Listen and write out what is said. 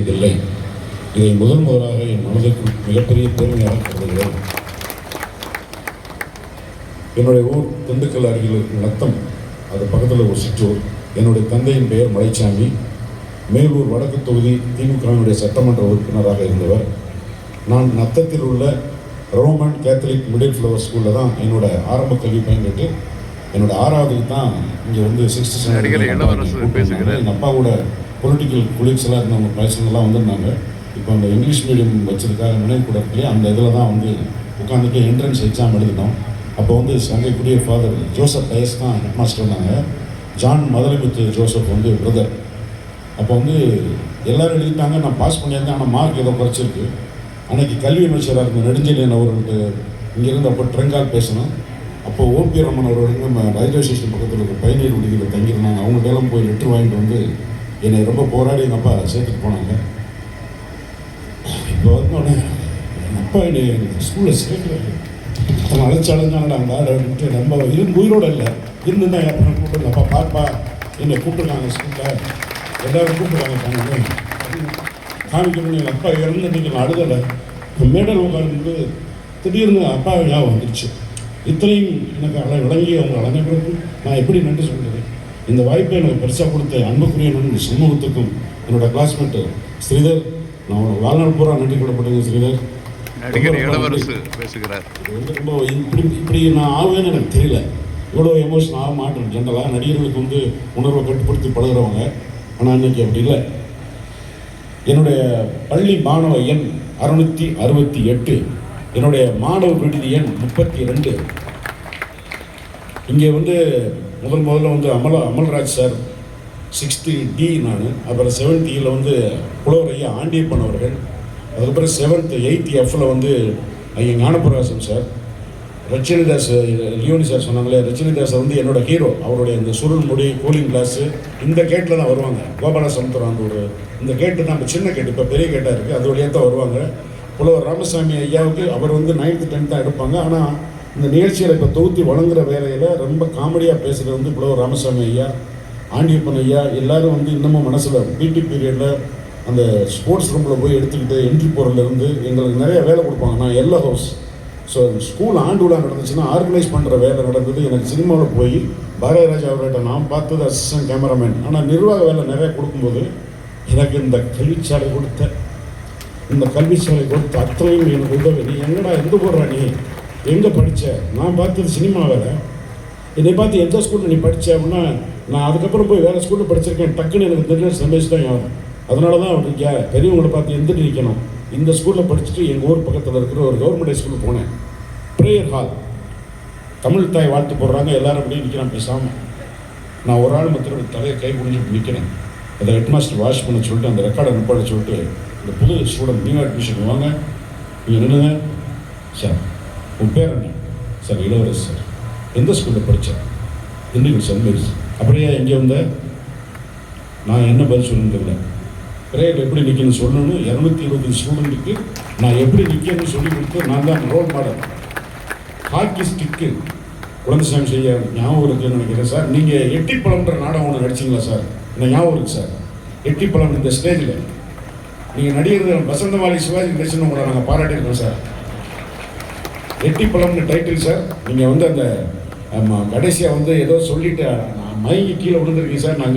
இதில்லை. இதை முதல் முதலாக என் மனதிற்கு மிகப்பெரிய பெருமையாக கருதுகிறேன். என்னுடைய ஊர் திண்டுக்கல் அருகில் இருக்கும் நத்தம் அது பக்கத்தில் ஒரு சிற்றூர். என்னுடைய தந்தையின் பெயர் மலைச்சாமி. மேலூர் வடக்கு தொகுதி திமுகவினுடைய சட்டமன்ற உறுப்பினராக இருந்தவர். நான் நத்தத்தில் உள்ள ரோமன் கேத்தலிக் மிடில் ஃப்ளவர் ஸ்கூலில் தான் என்னோட ஆரம்ப கல்வி பயின்றுட்டு என்னோட ஆறாவதுக்கு தான் இங்கே வந்து சிக்ஸ்த் பேசுகிறார். எங்கள் அப்பா கூட பொலிட்டிக்கல் கொலீக்ஸ் இருந்தவங்க பசங்கள்லாம் வந்திருந்தாங்க. இப்போ அந்த இங்கிலீஷ் மீடியம் வச்சுருக்காங்க நினைவு கூட அந்த இதில் தான் வந்து உட்காந்துட்டு என்ட்ரன்ஸ் எக்ஸாம் எழுதினோம். அப்போ வந்து சங்கைக்குரிய ஃபாதர் ஜோசப் டயஸ் தான் ஹெட் மாஸ்டர் இருந்தாங்க. ஜான் மதுரைமுத்து ஜோசப் வந்து பிரதர் அப்போ வந்து எல்லோரும் எழுதிட்டாங்க. நான் பாஸ் பண்ணியிருந்தேன். ஆனால் மார்க் ஏதோ குறைச்சிருக்கு. அன்றைக்கி கல்வி அமைச்சராக இருந்த நெடுஞ்செழியன் அவர்களுக்கு இங்கேருந்து அப்போ ட்ரெங்கால் பேசணும். அப்போ ஓபி ரமன் அவர்கள் வந்து நம்ம ரயில்வே ஸ்டேஷன் பக்கத்தில் இருக்க பயணியர் விடுதியில் தங்கியிருந்தாங்க. அவங்க எல்லாம் போய் லெட்ரு வாங்கிட்டு வந்து என்னை ரொம்ப போராடி எங்கள் அப்பா சேர்த்துட்டு போனாங்க. இப்போ வந்தோடனே எங்கள் அப்பா என்னை ஸ்கூலில் சேர்க்கல. அவன் அழைச்சாலும் அந்த ஆளை விட்டு நம்ம இருந்து உயிரோடு இல்லை. இருந்துன்னா அப்பா கூப்பிட்டு அப்பா பாப்பா என்னை கூப்பிட்டுருக்காங்க ஸ்கூலில் எல்லாரும் கூப்பிட்டுருக்காங்க தாங்க காமிக்கணும் எங்கள் அப்பா இறந்து நீங்கள் நான் அழுதலை. இப்போ மேடல் உட்காந்து திடீர்னு அப்பா ஞாபகம் வந்துருச்சு. இத்தனையும் எனக்கு அழ விளங்கி அவங்க அழந்த நான் எப்படி நன்றி சொல்கிறது இந்த வாய்ப்பை எனக்கு பெருசாக கொடுத்த அன்புக்குரிய நன்றி சமூகத்துக்கும் என்னோட கிளாஸ்மேட்டு ஸ்ரீதர் நான் உனக்கு வாழ்நாள் பூரா நன்றி கூடப்பட்டேங்க ஸ்ரீதர். பேசுகிறார். இப்படி இப்படி நான் ஆவேன்னு எனக்கு தெரியல. இவ்வளோ எமோஷன் ஆக மாட்டேன். ஜென்ரலாக நடிகர்களுக்கு வந்து உணர்வை கட்டுப்படுத்தி பழகுறவங்க. ஆனால் இன்னைக்கு அப்படி இல்லை. என்னுடைய பள்ளி மாணவ எண் அறுநூத்தி அறுபத்தி எட்டு. என்னுடைய மாணவ விடுதி எண் முப்பத்தி ரெண்டு. இங்கே வந்து முதல் முதல்ல வந்து அமல அமல்ராஜ் சார் சிக்ஸ்த்து டி நான் அப்புறம் செவன்த்தியில் e வந்து புலவர் ஐயா ஆண்டியப்பன் அவர்கள் அதுக்கப்புறம் செவன்த்து எயித் எஃப்ல வந்து ஐயா ஞானபிரகாசம் சார் ரச்சினிதாஸ் லியோனி சார் சொன்னாங்களே ரச்சினிதாஸ் வந்து என்னோட ஹீரோ அவருடைய இந்த சுருள் முடி கூலிங் கிளாஸு இந்த கேட்டில் தான் வருவாங்க. கோபாலா அந்த ஒரு இந்த கேட்டு தான் சின்ன கேட்டு இப்போ பெரிய கேட்டாக இருக்குது அது வழியாக தான் வருவாங்க. புலவர் ராமசாமி ஐயாவுக்கு அவர் வந்து நைன்த்து டென்த் தான் எடுப்பாங்க. ஆனால் இந்த நிகழ்ச்சியில் இப்போ தொகுத்தி வழங்குற வேலையில் ரொம்ப காமெடியாக பேசுகிறது வந்து இவ்வளோ ராமசாமி ஐயா ஆண்டியப்பன் ஐயா எல்லாரும் வந்து இன்னமும் மனசில் பிடி பீரியடில் அந்த ஸ்போர்ட்ஸ் ரூமில் போய் எடுத்துக்கிட்டு என்ட்ரி போகிறதுலேருந்து எங்களுக்கு நிறைய வேலை கொடுப்பாங்க. நான் எல்லோ ஹவுஸ் ஸோ ஸ்கூல் ஆண்டு விழா நடந்துச்சுன்னா ஆர்கனைஸ் பண்ணுற வேலை நடந்தது. எனக்கு சினிமாவில் போய் பாரதிராஜா அவர்கிட்ட நான் பார்த்தது அசிஸ்டன்ட் கேமராமேன் ஆனால் நிர்வாக வேலை நிறைய கொடுக்கும்போது எனக்கு இந்த கல்விச்சாலை கொடுத்த. இந்த கல்விச்சாலை கொடுத்த அத்தனையும் எனக்கு உதவி. நீ எங்கடா எந்த போடுறா நீ? எங்கே படித்த நான் பார்த்தது சினிமா வேலை என்னை பார்த்து எந்த ஸ்கூலில் நீ படித்த அப்படின்னா நான் அதுக்கப்புறம் போய் வேறு ஸ்கூலில் படிச்சிருக்கேன். டக்குன்னு எனக்கு தெரிஞ்ச சந்தேஷம் தான் யாரும் அதனால தான் அவர் இருக்கா பெரியவங்களை பார்த்து எந்திரி நிற்கணும் இந்த ஸ்கூலில் படிச்சுட்டு எங்கள் ஊர் பக்கத்தில் இருக்கிற ஒரு கவர்மெண்ட் ஸ்கூலுக்கு போனேன். ப்ரேயர் ஹால் தமிழ் தாய் வாழ்த்து போடுறாங்க. எல்லாரும் அப்படியே நிற்கிறான் பேசாமல் நான் ஒரு ஆள் மாத்திரம் தலையை கை முடிஞ்சு நிற்கிறேன் அதை ஹெட்மாஸ்டர் வாஷ் பண்ண சொல்லிட்டு அந்த ரெக்கார்டை நிப்பாட சொல்லிட்டு இந்த புது ஸ்டூடெண்ட் நியூ அட்மிஷன் வாங்க. நீங்கள் நின்றுங்க சார். உன் பேர் என்ன சார் இளவரசு சார் எந்த ஸ்கூலில் படித்தேன் திண்டுக்கல் சென்ட் மேரிஸ் அப்படியே எங்கே வந்த? நான் என்ன பதில் சொல்லணும்னு தெரியல. பிரேயர் எப்படி நிற்கணும்னு சொல்லணும்னு இரநூத்தி இருபது ஸ்டூடெண்ட்டுக்கு நான் எப்படி நிற்கணும்னு சொல்லி கொடுத்து நான் தான் role model hockey stick Kuzhandaisamy செய்ய ஞாபகம் இருக்குன்னு நினைக்கிறேன் சார். நீங்கள் எட்டிப்பழம்ன்ற நாடகம் ஒன்று நடிச்சிங்களா சார்? என்ன ஞாபகம் இருக்கு சார். எட்டிப்பழம் இந்த ஸ்டேஜில் நீங்கள் நடிகர் வசந்தமாளி சிவாஜி நடிச்சுன்னு உங்களை நாங்கள் பாராட்டியிருக்கோம் சார். எட்டிப்பழம்னு டைட்டில் சார் நீங்கள் வந்து அந்த கடைசியாக வந்து ஏதோ சொல்லிட்டு நான் மயங்கி கீழே விழுந்திருக்கீங்க சார் நாங்கள்